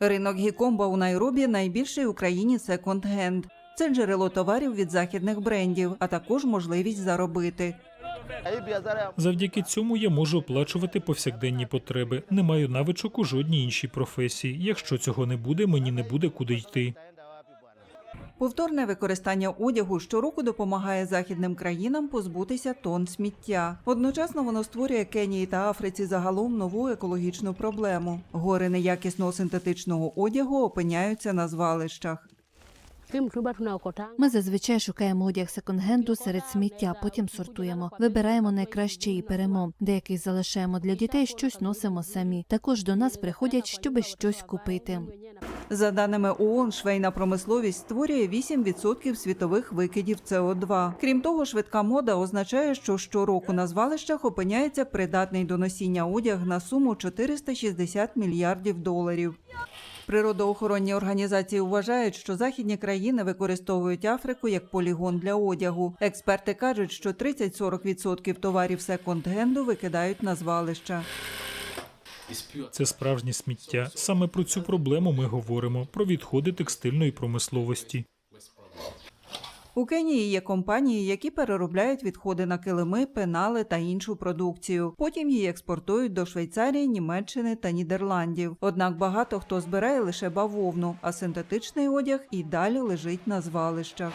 Ринок Гікомба у Найробі найбільший в Україні секонд-генд. Це джерело товарів від західних брендів, а також можливість заробити. Завдяки цьому я можу оплачувати повсякденні потреби. Не маю навичок у жодній іншій професії. Якщо цього не буде, мені не буде куди йти. Повторне використання одягу щороку допомагає західним країнам позбутися тонн сміття. Одночасно воно створює Кенії та Африці загалом нову екологічну проблему. Гори неякісного синтетичного одягу опиняються на звалищах. Ми зазвичай шукаємо одяг секонд-хенду серед сміття, потім сортуємо. Вибираємо найкраще і перемо. Деякий залишаємо для дітей, щось носимо самі. Також до нас приходять, щоби щось купити. За даними ООН, швейна промисловість створює 8% світових викидів СО2. Крім того, швидка мода означає, що щороку на звалищах опиняється придатний до носіння одяг на суму 460 мільярдів доларів. Природоохоронні організації вважають, що західні країни використовують Африку як полігон для одягу. Експерти кажуть, що 30-40% товарів секонд-генду викидають на звалища. Це справжнє сміття. Саме про цю проблему ми говоримо про відходи текстильної промисловості. У Кенії є компанії, які переробляють відходи на килими, пенали та іншу продукцію. Потім її експортують до Швейцарії, Німеччини та Нідерландів. Однак багато хто збирає лише бавовну, а синтетичний одяг і далі лежить на звалищах.